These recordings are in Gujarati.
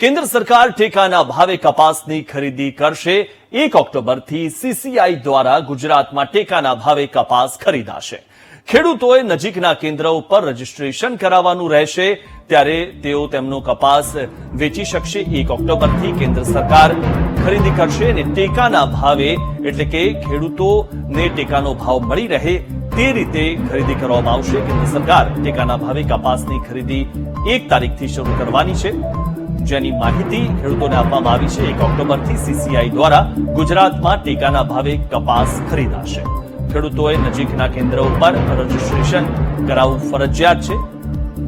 કેન્દ્ર સરકાર ટેકાના ભાવે કપાસની ખરીદી કરશે. એક ઓક્ટોબરથી સીસીઆઈ દ્વારા ગુજરાતમાં ટેકાના ભાવે કપાસ ખરીદાશે. ખેડૂતોએ નજીકના કેન્દ્ર ઉપર રજીસ્ટ્રેશન કરાવવાનું રહેશે, ત્યારે તેઓ તેમનો કપાસ વેચી શકશે. એક ઓક્ટોબરથી કેન્દ્ર સરકાર ખરીદી કરશે અને ટેકાના ભાવે, એટલે કે ખેડૂતોને ટેકાનો ભાવ મળી રહે તે રીતે ખરીદી કરવામાં આવશે. કેન્દ્ર સરકાર ટેકાના ભાવે કપાસની ખરીદી એક તારીખથી શરૂ કરવાની છે. જેની માહિતી ખેડૂતોને આપવામાં આવી છે. એક ઓક્ટોબરથી સીસીઆઈ દ્વારા ગુજરાતમાં ટેકાના ભાવે કપાસ ખરીદાશે. ખેડૂતોએ નજીકના કેન્દ્ર ઉપર રજીસ્ટ્રેશન કરાવવું ફરજિયાત છે.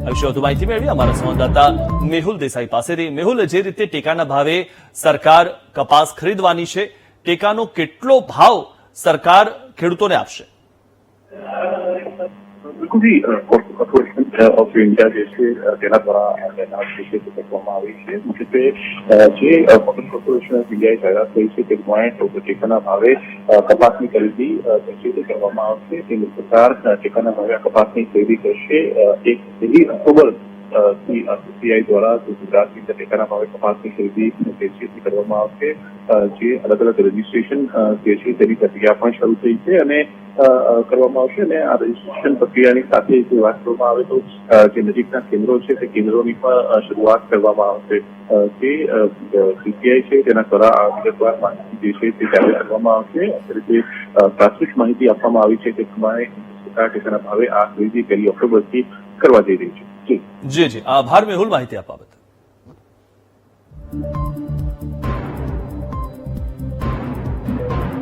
વિશે વધુ માહિતી મેળવી અમારા સંવાદદાતા મેહુલ દેસાઈ પાસેથી. મેહુલ, જે રીતે ટેકાના ભાવે સરકાર કપાસ ખરીદવાની છે, ટેકાનો કેટલો ભાવ સરકાર ખેડૂતોને આપશે? બિલકુલથી કોર્પોરેશન ઓફ ઇન્ડિયા જે છે તેના દ્વારા તૈનાત જે છે તે કરવામાં આવી છે મુખ્યત્વે જે કોટન કોર્પોરેશન ઓફ ઇન્ડિયાએ જાહેરાત કરી છે તે પ્રમાણે ટેકાના ભાવે કપાસની ખરીદી જે છે કરવામાં આવશે કેન્દ્ર સરકાર ટેકાના ભાવે કપાસની ખરીદી કરશે એક પહેલી સીસીઆઈ દ્વારા ગુજરાતની ટેકાના ભાવે કપાસની ખરીદી જે છે કરવામાં આવશે. જે અલગ અલગ રજીસ્ટ્રેશન જે છે તેની પ્રક્રિયા પણ શરૂ થઈ છે અને કરવામાં આવશે અને આ રજીસ્ટ્રેશન પ્રક્રિયાની સાથે જે વાત કરવામાં આવે તો જે નજીકના કેન્દ્રો છે તે કેન્દ્રોની પણ શરૂઆત કરવામાં આવશે. જે સીપીઆઈ છે તેના દ્વારા વિગતવાર માહિતી જે છે તે જાહેર કરવામાં આવશે. અત્યારે જે પ્રાથમિક માહિતી આપવામાં આવી છે તે પ્રમાણે ટેકાના ભાવે આ ખરીદી પહેલી ઓક્ટોબરથી કરવા જઈ રહી છે. જી. જી આભાર મેહુલ માહિતી આપવા બદલ.